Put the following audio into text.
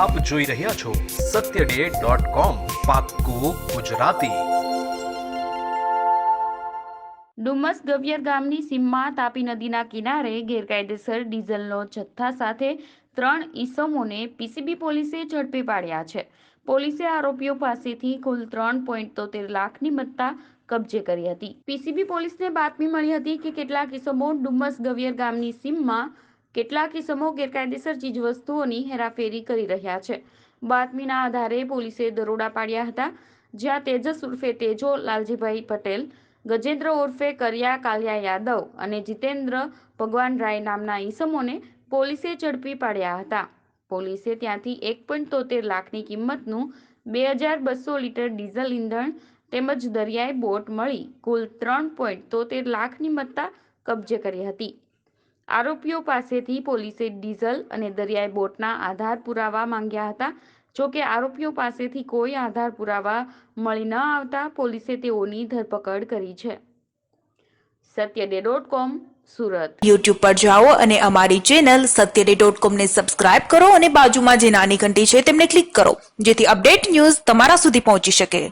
આપ જોઈ રહ્યા છો સત્ય ડે ગુજરાતી. ડુમસ ગવિયર ગામની સીમમાં તાપી નદીના કિનારે ગેરકાયદેસર ડીઝલનો જથ્થા સાથે ત્રણ ઈસમોને પીસીબી પોલીસે ઝડપી પાડ્યા છે. પોલીસે આરોપીઓ પાસેથી કુલ ત્રણ પોઈન્ટ તોતેર લાખની મત્તા કબજે કરી હતી. પીસીબી પોલીસને બાતમી મળી હતી કે કેટલાક ઈસમો ડુમસ ગવિયર ગામની સીમમાં કેટલાક કિસમો ગેરકાયદેસર ચીજવસ્તુઓની હેરાફેરી કરી રહ્યા છે. બાતમીના આધારે પોલીસે દરોડા પાડ્યા હતા, જ્યાં તેજસ ઉર્ફે તેજો લાલજીભાઈ પટેલ, ગજેન્દ્ર ઉર્ફે કરિયા કાલિયા યાદવ અને જીતેન્દ્ર ભગવાન રાય નામના ઈસમોને પોલીસે ઝડપી પાડ્યા હતા. પોલીસે ત્યાંથી એક પોઈન્ટ તોતેર લાખની કિંમતનું બે હજાર બસો લીટર ડીઝલ ઈંધણ તેમજ દરિયાઈ બોટ મળી કુલ ત્રણ પોઈન્ટ તોતેર લાખની મત્તા કબજે કરી હતી. આરોપીઓ પાસેથી પોલીસે ડીઝલ અને દરિયાઈ બોટના આધાર પુરાવા માંગ્યા હતા. જો કે આરોપીઓ પાસેથી કોઈ આધાર પુરાવા મળી ન આવતા પોલીસે તેઓની ધરપકડ કરી છે. સત્યડે ડોટ કોમ, સુરત. યુટ્યુબ પર જાઓ અને અમારી ચેનલ સત્યડે ડોટ કોમને સબસ્ક્રાઇબ કરો અને બાજુમાં જે નાની ઘંટી છે તેમને ક્લિક કરો, જેથી અપડેટ ન્યૂઝ તમારા સુધી પહોંચી શકે.